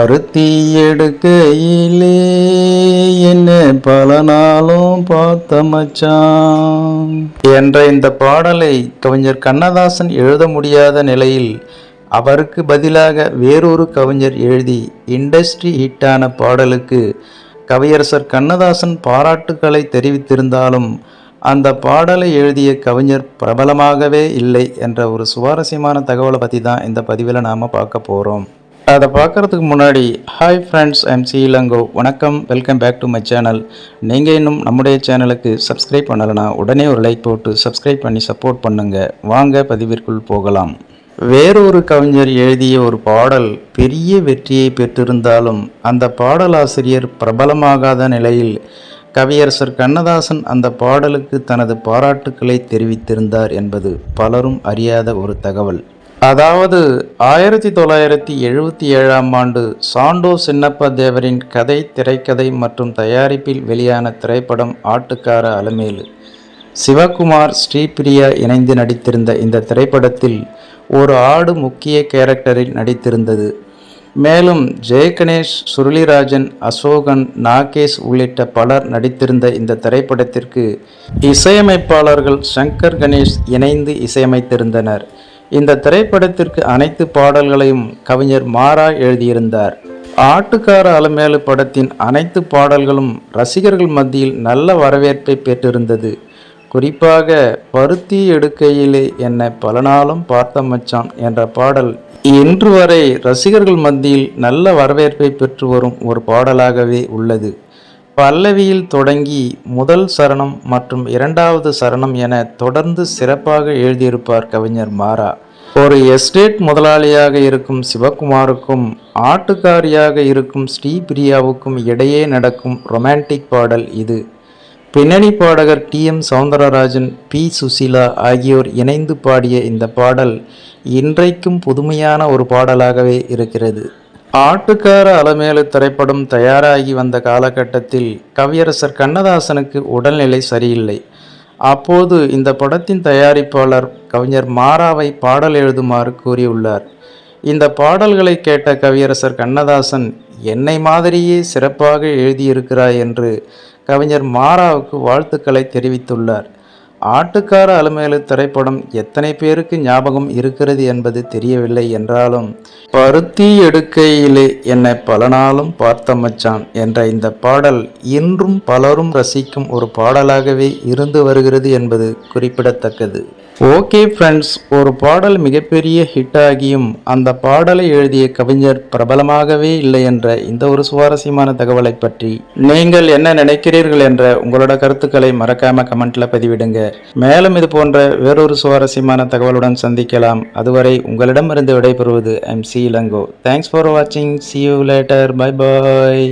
பருத்தி எடுக்கையிலே என்ன பல நாளும் பார்த்த மச்சான். என்ற இந்த பாடலை கவிஞர் கண்ணதாசன் எழுத முடியாத நிலையில் அவருக்கு பதிலாக வேறொரு கவிஞர் எழுதி இண்டஸ்ட்ரி ஹிட்டான பாடலுக்கு கவியரசர் கண்ணதாசன் பாராட்டுக்களை தெரிவித்திருந்தாலும் அந்த பாடலை எழுதிய கவிஞர் பிரபலமாகவே இல்லை என்ற ஒரு சுவாரஸ்யமான தகவலை பற்றி தான் இந்த பதிவில் நாம் பார்க்க போகிறோம் அதை பார்க்குறதுக்கு முன்னாடி hi friends I'm C Elango வணக்கம் welcome back to my channel நீங்கள் இன்னும் நம்முடைய சேனலுக்கு சப்ஸ்கிரைப் பண்ணலைன்னா உடனே ஒரு லைக் போட்டு சப்ஸ்கிரைப் பண்ணி சப்போர்ட் பண்ணுங்கள் வாங்க பதிவிற்குள் போகலாம். வேறொரு கவிஞர் எழுதிய ஒரு பாடல் பெரிய வெற்றியை பெற்றிருந்தாலும் அந்த பாடலாசிரியர் பிரபலமாகாத நிலையில் கவியரசர் கண்ணதாசன் அந்த பாடலுக்கு தனது பாராட்டுக்களை தெரிவித்திருந்தார் என்பது பலரும் அறியாத ஒரு தகவல். அதாவது ஆயிரத்தி தொள்ளாயிரத்தி எழுபத்தி ஏழாம் ஆண்டு சாண்டோ சின்னப்ப தேவரின் கதை திரைக்கதை மற்றும் தயாரிப்பில் வெளியான திரைப்படம் ஆட்டுக்கார அலமேலு. சிவகுமார் ஸ்ரீபிரியா இணைந்து நடித்திருந்த இந்த திரைப்படத்தில் ஒரு ஆடு முக்கிய கேரக்டரில் நடித்திருந்தது. மேலும் ஜெயகணேஷ் சுருளிராஜன் அசோகன் நாகேஷ் உள்ளிட்ட பலர் நடித்திருந்த இந்த திரைப்படத்திற்கு இசையமைப்பாளர்கள் சங்கர் கணேஷ் இணைந்து இசையமைத்திருந்தனர். இந்த திரைப்படத்திற்கு அனைத்து பாடல்களையும் கவிஞர் மாறா எழுதியிருந்தார். ஆட்டுக்கார அலமேலு படத்தின் அனைத்து பாடல்களும் ரசிகர்கள் மத்தியில் நல்ல வரவேற்பை பெற்றிருந்தது. குறிப்பாக பருத்தி எடுக்கையிலே என்னை பல நாளும் பார்த்த மச்சான் என்ற பாடல் இன்று வரை ரசிகர்கள் மத்தியில் நல்ல வரவேற்பை பெற்று வரும் ஒரு பாடலாகவே உள்ளது. பல்லவியில் தொடங்கி முதல் சரணம் மற்றும் இரண்டாவது சரணம் என தொடர்ந்து சிறப்பாக எழுதியிருப்பார் கவிஞர் மாறா. ஒரு எஸ்டேட் முதலாளியாக இருக்கும் சிவகுமாருக்கும் ஆட்டுக்காரியாக இருக்கும் ஸ்ரீபிரியாவுக்கும் இடையே நடக்கும் ரொமான்டிக் பாடல் இது. பின்னணி பாடகர் T. M. Soundararajan P. Susheela ஆகியோர் இணைந்து பாடிய இந்த பாடல் இன்றைக்கும் புதுமையான ஒரு பாடலாகவே இருக்கிறது. ஆட்டுக்கார அலமேலு திரைப்படம் தயாராகி வந்த காலகட்டத்தில் கவியரசர் கண்ணதாசனுக்கு உடல்நிலை சரியில்லை. அப்போது இந்த படத்தின் தயாரிப்பாளர் கவிஞர் மாராவை பாடல் எழுதுமாறு கூறியுள்ளார். இந்த பாடல்களை கேட்ட கவியரசர் கண்ணதாசன் என்னை மாதிரியே சிறப்பாக எழுதியிருக்கிறாய் என்று கவிஞர் மாராவுக்கு வாழ்த்துக்களை தெரிவித்துள்ளார். ஆட்டுக்கார அலமேலு திரைப்படம் எத்தனை பேருக்கு ஞாபகம் இருக்கிறது என்பது தெரியவில்லை என்றாலும் பருத்தி எடுக்கையிலே என்னை பல நாளும் பார்த்த மச்சான் என்ற இந்த பாடல் இன்றும் பலரும் ரசிக்கும் ஒரு பாடலாகவே இருந்து வருகிறது என்பது குறிப்பிடத்தக்கது. ஓகே ஃப்ரெண்ட்ஸ் ஒரு பாடல் மிகப்பெரிய ஹிட் ஆகியும் அந்த பாடலை எழுதிய கவிஞர் பிரபலமாகவே இல்லை என்ற இந்த ஒரு சுவாரஸ்யமான தகவலை பற்றி நீங்கள் என்ன நினைக்கிறீர்கள் என்ற உங்களோட கருத்துக்களை மறக்காம கமெண்ட்ல பதிவிடுங்க. மேலும் இது போன்ற வேறொரு சுவாரஸ்யமான தகவலுடன் சந்திக்கலாம். அதுவரை உங்களிடமிருந்து விடைபெறுவது I'm C Elango. Thanks for வாட்சிங் see you later bye bye